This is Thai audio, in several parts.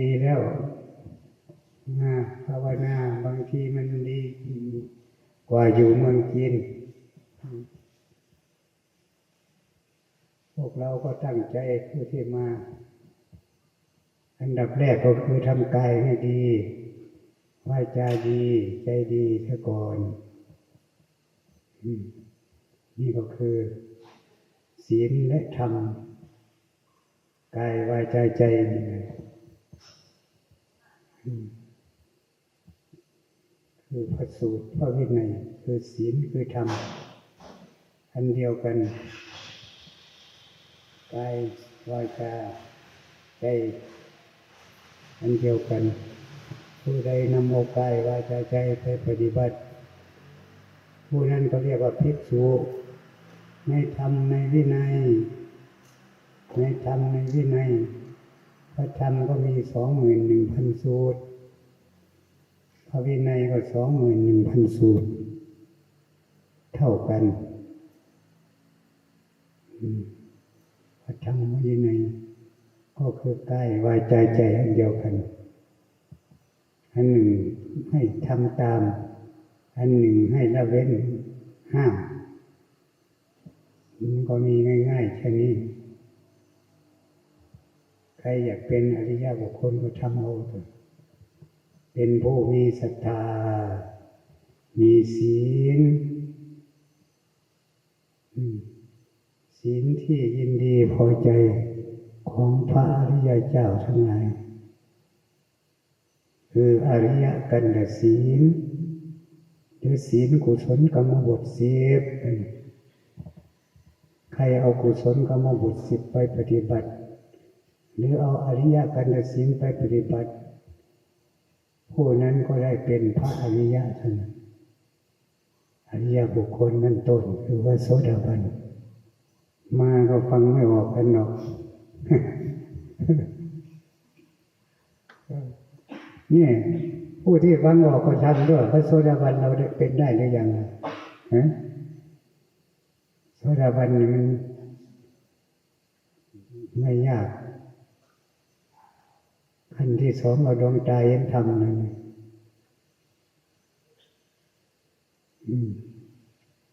ดีแล้วมาภาวนาบางทีมันดีกว่าอยู่เมืองจีนพวกเราก็ตั้งใจผู้ที่มา อันดับแรกก็คือทำกายให้ดีวาจาดีใจดีซะก่อนนี่ก็คือ ศีลและธรรมกายวาจาใจนี่นะ คือพระสูตรพระวินัยคือศีลคือธรรม อันเดียวกันกายวาจาใจอันเดียวกัน ผู้ใดนำเอกายวาจาใจไปปฏิบัติ ผู้นั้นก็เรียกว่าภิกษุในธรรมในวินัยในธรรมในวินัย พระธรรมก็มีสองหมื่นหนึ่งพันสูตร พระวินัยก็สองหมื่นหนึ่งพันสูตร เท่ากันพระธรรมวินัยก็คือกายวาจใจอันเดียวกัน อันหนึ่งให้ทำตาม อันหนึ่งให้ละเว้นห้ามมันก็มีง่ายๆแค่นี้ ใครอยากเป็นอริยบุคคลก็ทำเอาเถอะเป็นผู้มีศรัทธา มีศีลศีลที่ยินดีพอใจของพระอริยเจ้าทั้งหลายคืออริยกันตศีลหรือศีลกุศลกรรมบทสิบใครเอากุศลกรรมบทสิบไปปฏิบัติ หรือเอาอริยกันศีลไปปฏิบัติ ผู้นั้นก็ได้เป็นพระอริยะท่านอริยบุคคลนั้นต้นคือว่าโสดาบัน มาก็ฟังไม่ออกกันหรอกนี่ผู้ที่ฟังออกก็ทำด้วยพระโสดาบันเราได้เป็นได้หรือยังฮะโสดาบันมันไม่ยาก ขั้นที่สองเราดวงใจเห็นธรรมนั่น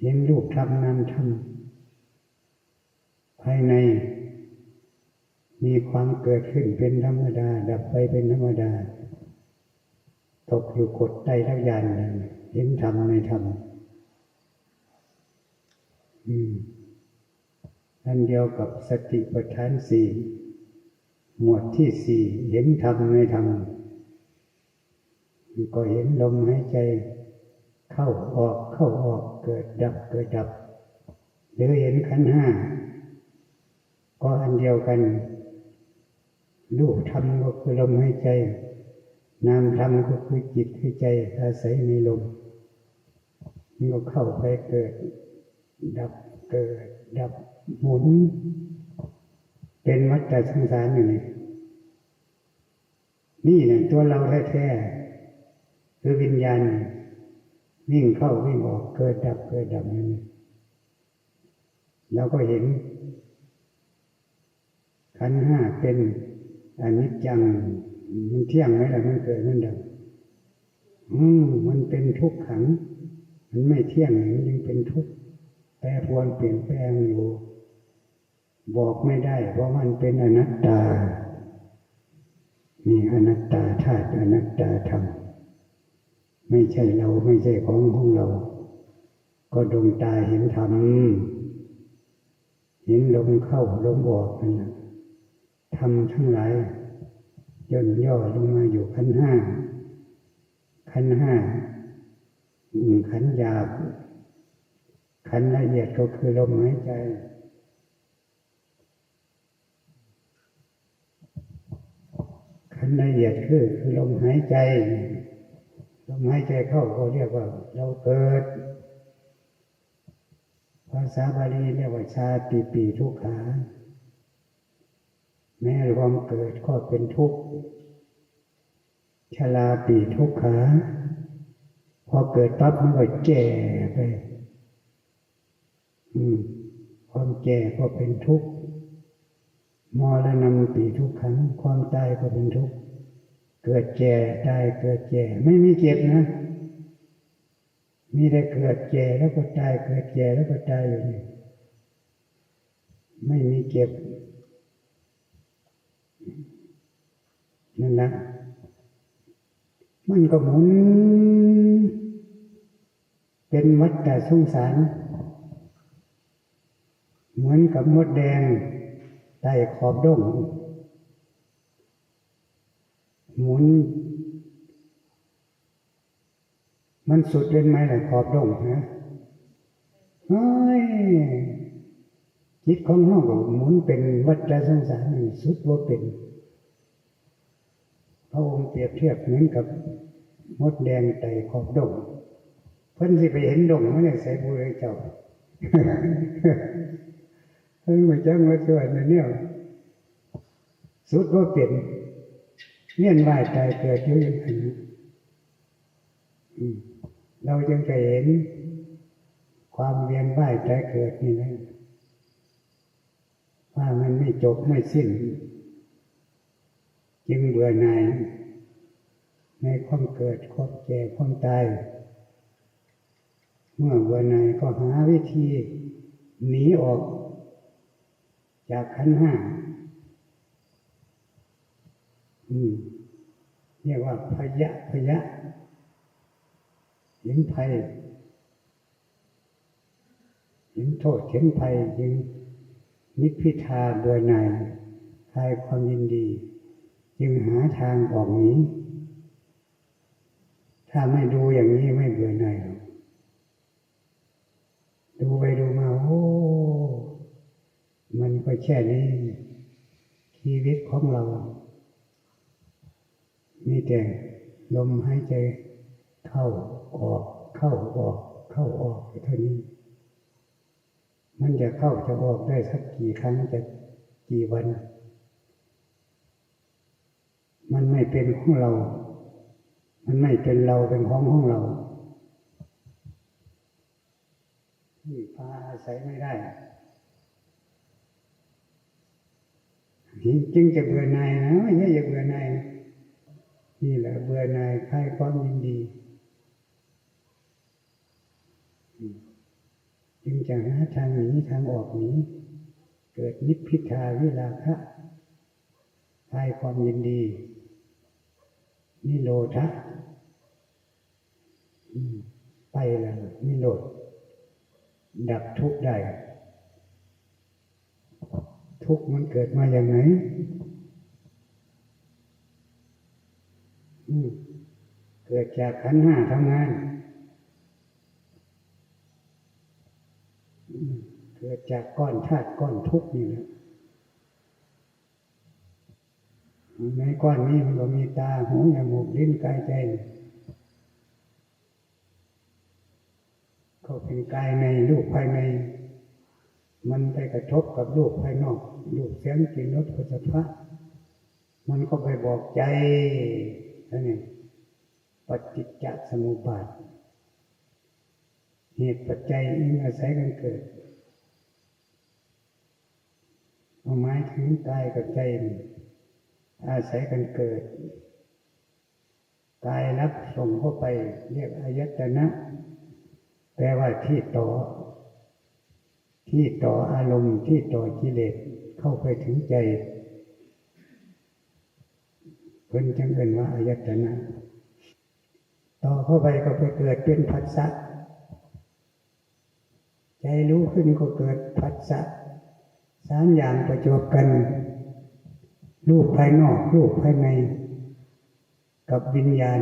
เห็นรูปธรรมนามธรรมภายใน มีความเกิดขึ้นเป็นธรรมดา ดับไปเป็นธรรมดา ตกอยู่กฎใดทักยานหนึ่งเห็นธรรมในธรรมอืมอันเดียวกับสติปัฏฐานสี่ หมวดที่สี่เห็นธรรมในธรรมก็เห็นลมหายใจเข้าออกเข้าออกเกิดดับเกิดดับ หรือเห็นขันห้าก็อันเดียวกันรูปธรรมก็คือลมหายใจ นามธรรมก็คือจิตคือใจอาศัยในลมมันก็เข้าไปเกิด ดับเกิด ดับหมุน เป็นวัฏสงสารอยู่นี่นี่เนี่ยตัวเราแท้ๆคือวิญญาณวิ่งเข้าวิ่งออกเกิดดับเกิดดับนั่นเราก็เห็น ขันห้าเป็นอนิจจัง มันเที่ยงไหมล่ะมันเกิดมันดับอืมมันเป็นทุกขัง มันไม่เที่ยงมันยังเป็นทุกข์แปรปรวนเปลี่ยนแปลงอยู่ บอกไม่ได้ เพราะมันเป็นอนัตตามีอนัตตาธาตุอนัตตาธรรม ไม่ใช่เราไม่ใช่ของของเรา ก็ดวงตาเห็นธรรม เห็นลมเข้าลมออกนั่นแหละทำทั้งหลายย่นย่อลงมาอยู่ขันห้า ขันห้าขันหยาบขันละเอียดก็คือลมหายใจ ขัน ละเอียดคือคือลมหายใจลมหายใจเข้าก็เรียกว่า เราเกิด ภาษาบาลีเรียกว่าชาติปีทุกขาแม้ความเกิดก็เป็นทุกข์ชลาปีทุกขาพอเกิดปั๊บมันก็แก่ไปอืมความแก่ก็เป็นทุกข์มรณะปีทุกขัง ความตายก็เป็นทุกข์ เกิดแก่ตายเกิดแก่ ไม่มีเจ็บนะ มีแต่เกิดแก่แล้วก็ตายเกิดแก่แล้วก็ตายอยู่นี่ไม่มีเจ็บนั่นนะมันก็หมุน เป็นวัฏฏะสงสาร เหมือนกับมดแดงใต้ขอบด้ง หมุน มันสุดเป็นไหมล่ะขอบดงนะเฮ้ยจิตของห้องก็หมุนเป็นวัฏสงสารนี่สุดว่าเป็นพระองค์เปรียบเทียบเหมือนกับมดแดงไต่ขอบดงเพิ่นสิไปเห็นดงไม่ได้ใส่บุรีเจ้าเพิ่นมาจังมาสวยนะเนี่ยสุดว่าเป็น เลี้ยนว่ายตายเกิดอยู่อย่างนั้นเราจึงจะเห็นความเวียนว่ายตายเกิดนี่นะว่ามันไม่จบไม่สิ้น จึงเบื่อหน่าย ในความเกิดความแก่ความตาย เมื่อเบื่อหน่ายก็หาวิธี หนีออก จากขันห้า อืมเรียกว่าพยะพยะเห็นภัยเห็นโทษเห็นภัยจึงนิพพิทาเบื่อหน่ายคลายความยินดี จึงหาทางออกหนี้ ถ้าไม่ดูอย่างนี้ไม่เบื่อหน่ายหรอกดูไปดูมาโอ้มันก็แค่นี้ ชีวิตของเรา มีแต่ลมหายใจเข้าออก เข้าออก เข้าออกเท่านี้ มันจะเข้าจะออกได้สักกี่ครั้งจะกี่วัน มันไม่เป็นของเรา มันไม่เป็นเราเป็นของของเราที่พาอาศัยไม่ได้จึงจะเบื่อหน่ายนะไม่ใช่จะเบื่อหน่ายนี่ นี่แหละเบื่อนายคลายความยินดี จึงจะหาทางหนีทางออกหนีเกิดนิพพิทาวิราคะคลายความยินดี นิโรธะไปแล้วนิโรธดับทุกข์ได้ ทุกข์มันเกิดมาอย่างไหน เกิดจากขันห้าทำงาน เกิดจากก้อนธาตุก้อนทุกข์นี่แหละในก้อนนี้มันก็มีตาหูจมูกลิ้นกายใจก็เป็นกายในรูปภายใน มันไปกระทบกับรูปภายนอกรูปเสียงกลิ่นรสผลิตภัณฑ์มันก็ไปบอกใจ นั่นเองปฏิจจสมุปบาท เหตุปัจจัยอิงอาศัยกันเกิดเอาไม้ถึงกายกับใจอาศัยกันเกิดกายรับส่งเข้าไป เรียกอายตนะแปลว่าที่ต่อ ที่ต่ออารมณ์ที่ต่อกิเลสเข้าไปถึงใจ เพิ่นจังเอินว่าอายตนะ ต่อเข้าไปก็ไปเกิดเป็นผัสสะใจรู้ขึ้นก็เกิดผัสสะสามอย่างประจบกัน รูปภายนอก รูปภายใน กับวิญญาณ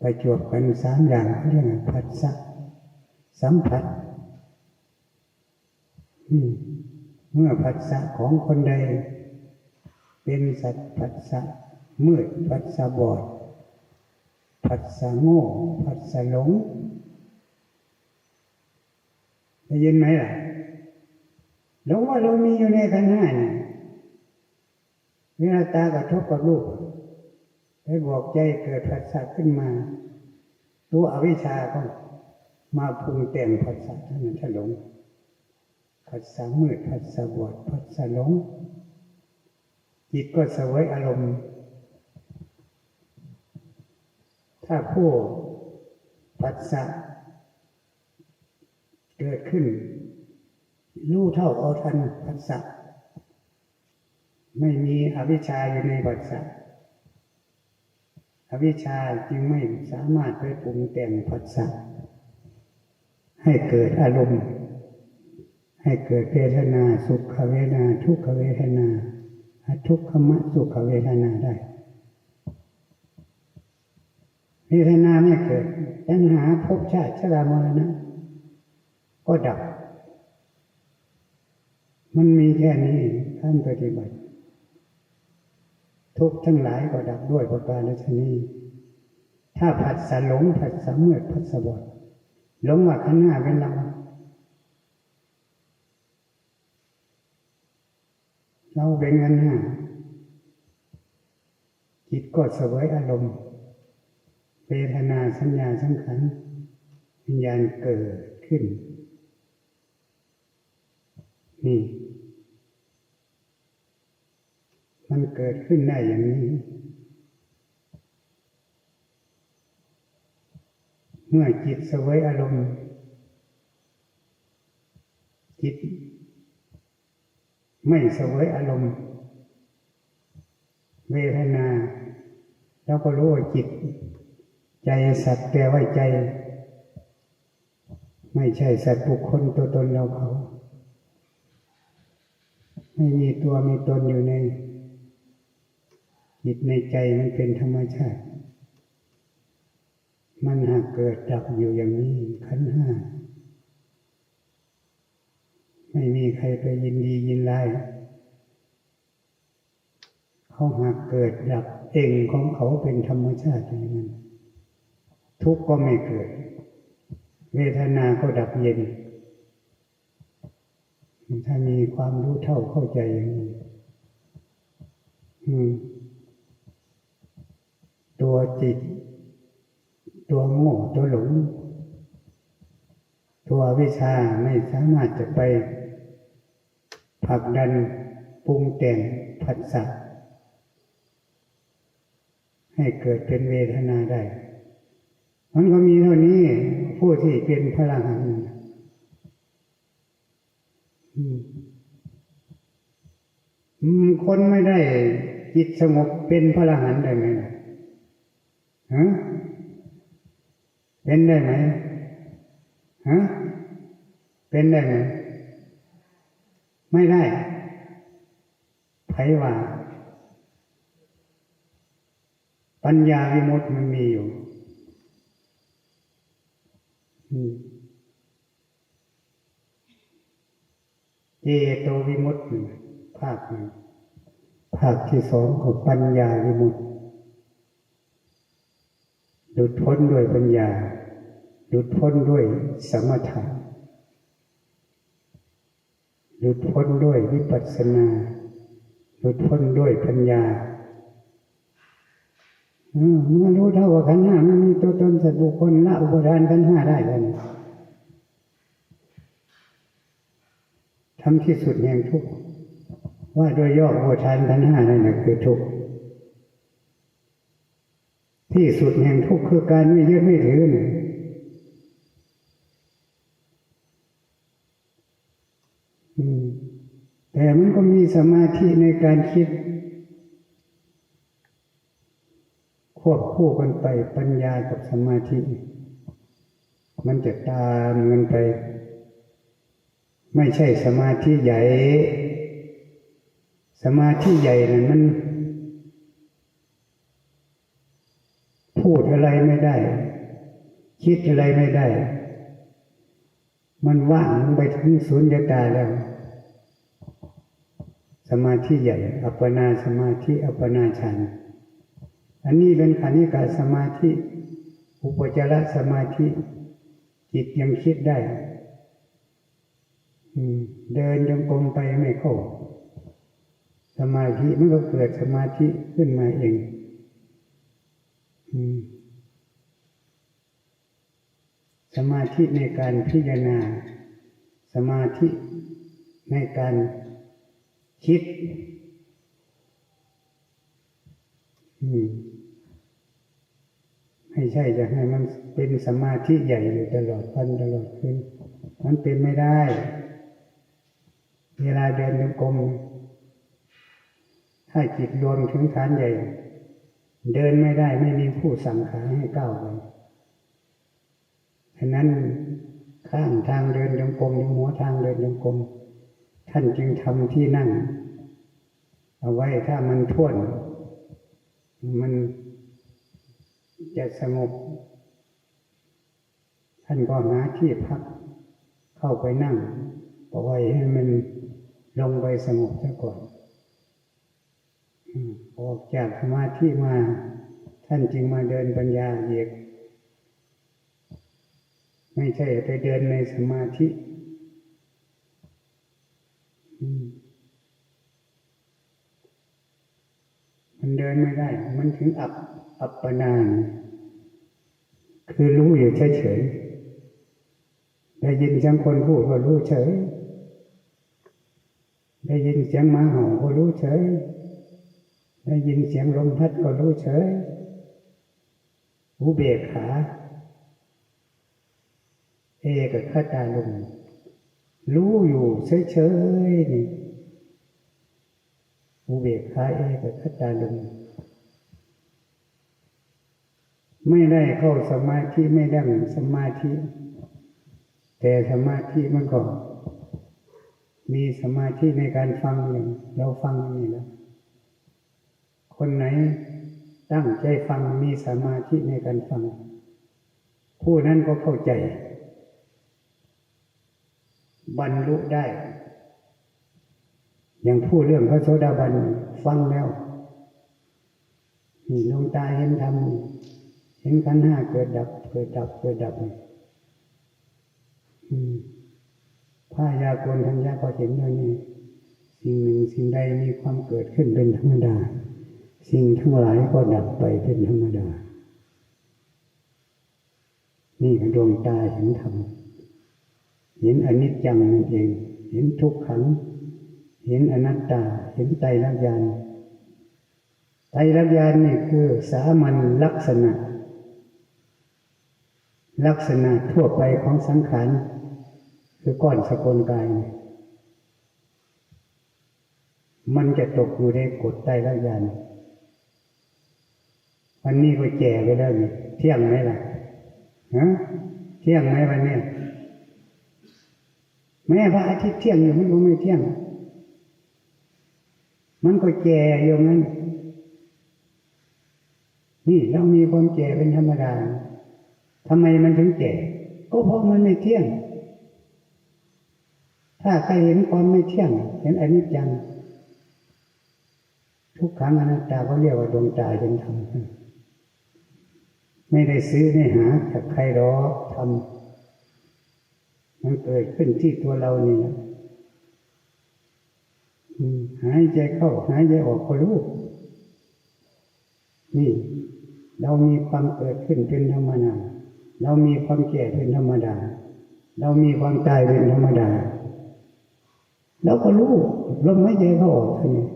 ประจบกันสามอย่างเรียกว่าผัสสะสัมผัสเมื่อผัสสะของคนใด เป็นสัตว์ผัสสะมืดผัสสะบอดผัสสะโง่ผัสสะหลงได้ยินไหมล่ะหลงว่าเรามีอยู่ในขันห้าเนี่ยเวลาตากระทบกับรูปไปบอกใจเกิดผัสสะขึ้นมา ตัวอวิชชาก็มาปรุงแต่งผัสสะท่านั้นถ้าหลงผัสสะมืดผัสสะบอดผัสสะหลง จิตก็เสวยอารมณ์ ถ้าผู้ปัสสะเกิดขึ้น รู้เท่าเอาทันปัสสะไม่มีอวิชชาอยู่ในปัสสะอวิชชาจึงไม่สามารถไปปรุงแต่งปัสสะให้เกิดอารมณ์ ให้เกิดเวทนา สุขเวทนา ทุกขเวทนา ทุกขมะสุขเวทนาได้เวทนาไม่เกิดตัณหาภพชาติชรามรณะก็ดับ มันมีแค่นี้ท่านปฏิบัติ ทุกทั้งหลายก็ดับด้วยประการฉนี้ถ้าผัดสะหลงผัดสะเมื่อผัดสะบดหลงว่าข้างหน้าเป็นเรา เราเป็นเงินห้าจิตก็เสวยอารมณ์เวทนาสัญญาสังขารวิญญาณเกิดขึ้น นี่ มันเกิดขึ้นได้อย่างนี้ เมื่อจิตเสวยอารมณ์ จิต ไม่เสวยอารมณ์ เวทนา แล้วก็รู้ว่าจิต ใจสัตว์แปลว่าใจ ไม่ใช่สัตว์บุคคลตัวตนเราเขา ไม่มีตัวมีตนอยู่ใน จิตในใจมันเป็นธรรมชาติ มันหากเกิดดับอยู่อย่างนี้ขันห้า ไม่มีใครไปยินดียินไล่เขาหากเกิดดับเองของเขาเป็นธรรมชาติอย่างนั้นทุกข์ก็ไม่เกิด เวทนาก็ดับเย็น ถ้ามีความรู้เท่าเข้าใจอย่างนี้ตัวจิต ตัวโง่ตัวหลง ตัววิชาไม่สามารถจะไป ผลักดันปรุงแต่งผัสสะให้เกิดเป็นเวทนาได้ มันก็มีเท่านี้ผู้ที่เป็นพระอรหันต์คนไม่ได้จิตสงบเป็นพระอรหันต์ได้ไหมฮะเป็นได้ไหมฮะเป็นได้ไหม ไม่ได้ไผว่า ปัญญาวิมุตติมันมีอยู่เจโตวิมุตติภาคหนึ่งภาคที่สองของปัญญาวิมุตติหลุดพ้นด้วยปัญญาหลุดพ้นด้วยสมถะ ลุดพ้นด้วยวิปัสสนาหลุดพ้นด้วยปัญญาเมื่อรู้เท่าว่าขันห้าไม่มีตัวตนสัตว์บุคคลละอุปทานขันห้าได้แล้วทำที่สุดแห่งทุกข์ว่าโดยย่ออุปทานขันห้านั่นแหะคือทุกข์ที่สุดแห่งทุกข์คือการไม่ยึดไม่ถือเนี่ย แต่มันก็มีสมาธิในการคิด ควบคู่กันไปปัญญากับสมาธิ มันจะตามกันไป ไม่ใช่สมาธิใหญ่ สมาธิใหญ่นั้นมัน พูดอะไรไม่ได้ คิดอะไรไม่ได้ มันว่างไปถึงสุญญตาแล้ว สมาธิใหญ่ อัปปนาสมาธิ อัปปนาฌานอันนี้เป็นขันิกาสมาธิ อุปจารสมาธิ จิตยังคิดได้เดินจงกรมไปไม่เข้า สมาธิมันก็เกิดสมาธิขึ้นมาเองสมาธิในการพิจารณา สมาธิในการ คิดไม่ใช่จะให้มันเป็นสมาธิใหญ่อยู่ตลอดวันตลอดคืนมันเป็นไม่ได้ เวลาเดินจงกรมถ้าจิตรวมถึงฐานใหญ่ เดินไม่ได้ไม่มีผู้สั่งขาให้ก้าวไปฉะนั้นข้างทางเดินจงกรมหรือหัวทางเดินจงกรม ท่านจึงทำที่นั่ง เอาไว้ถ้ามันท่วน มันจะสงบท่านก็หาที่พักเข้าไปนั่งปล่อยให้มันลงไปสงบซะก่อนอออกจากสมาธิมา ท่านจึงมาเดินปัญญาเอกไม่ใช่ไปเดินในสมาธิอืม มันเดินไม่ได้ มันถึงอับอัปปนาน คือรู้อยู่เฉยๆได้ยินเสียงคนพูดก็รู้เฉย ได้ยินเสียงหมาเห่าก็รู้เฉย ได้ยินเสียงลมพัดก็รู้เฉยอุเบกขา เอกับข้าตาลมรู้อยู่เฉยๆนี่ อุเบกขาเอกับข้าตาลมไม่ได้เข้าสมาธิไม่ได้สมาธิ แต่สมาธิมันก็มีสมาธิในการฟังอย่างเราฟังนี่แหละคนไหนตั้งใจฟังมีสมาธิในการฟัง ผู้นั้นก็เข้าใจ บรรลุได้ ย่างผู้เรื่องพระโสดาบันฟังแล้วนี่ลงตาเห็นธรรมเห็นขันห้าเกิดดับ เกิดดับ เกิดดับนี่อืมพระยากรทัญญาก็เห็นแล้วนี่สิ่งหนึ่งสิ่งใดมีความเกิดขึ้นเป็นธรรมดา สิ่งทั้งหลายก็ดับไปเป็นธรรมดา นี่คือดวงตาเห็นธรรมเห็นอนิจจังนั่นเอง เห็นทุกขัง เห็นอนัตตา เห็นไตรลักษณ์ญาณไตรลักษณ์ญาณนี่คือสามัญลักษณะ ลักษณะทั่วไปของสังขารคือก้อนสกลกายเนี่ยมันจะตกอยู่ในกฎไตรลักษณ์ญาณวันนี้ก็แก่ไปแล้วนี่เที่ยงไหมล่ะฮะเที่ยงไหมวันเนี้ยแม้พระอาทิตย์เที่ยงอยู่มันก็ไม่เที่ยง มันก็แก่อยู่งั้นนี่เรามีความแก่เป็นธรรมดาทำไมมันถึงแก่ ก็เพราะมันไม่เที่ยง ถ้าใครเห็นความไม่เที่ยง เห็นอนิจจัง ทุกครั้งอนัตตาเขาเรียกว่าดวงตาเห็นธรรมไม่ได้ซื้อไม่หาจากใครรอทำมันเกิดขึ้นที่ตัวเรานี่นะอืม หายใจเข้า หายใจออกก็รู้นี่ เรามีความเกิดขึ้นเป็นธรรมดาเรามีความแก่เป็นธรรมดา เรามีความตายเป็นธรรมดาเราก็รู้ลมหายใจเข้าออกท่านี้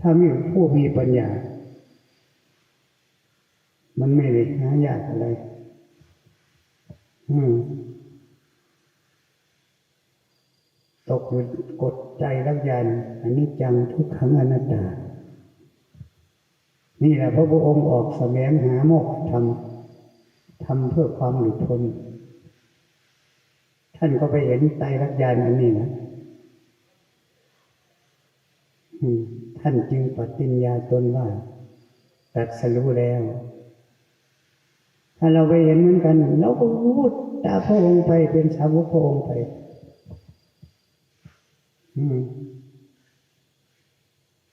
ถ้ามีผู้มีปัญญา มันไม่ได้หายากอะไร อืม ตกอยู่กดใจรักยันอันนี้จังทุกขังอนัตตา นี่แหละพระพุทธองค์ออกแสวงหาโมกขธรรมทำเพื่อความหลุดพ้น ท่านก็ไปเห็นไตรลักษณ์ญาณอันนี้นะท่านจึงปฏิญญาตนว่าตรัสรู้แล้ว ถ้าเราไปเห็นเหมือนกัน เราก็รู้ตาพระองค์ไปเป็นสาวกพระองค์ไป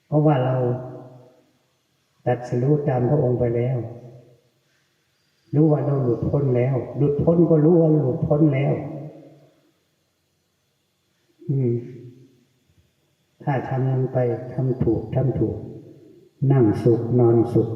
เพราะว่าเราตัดสู้ตามพระองค์ไปแล้ว รู้ว่าเราหลุดพ้นแล้ว หลุดพ้นก็รู้ว่าหลุดพ้นแล้ว อืม ถ้าทำลงไปทำถูกทำถูก นั่งสุขนอนสุข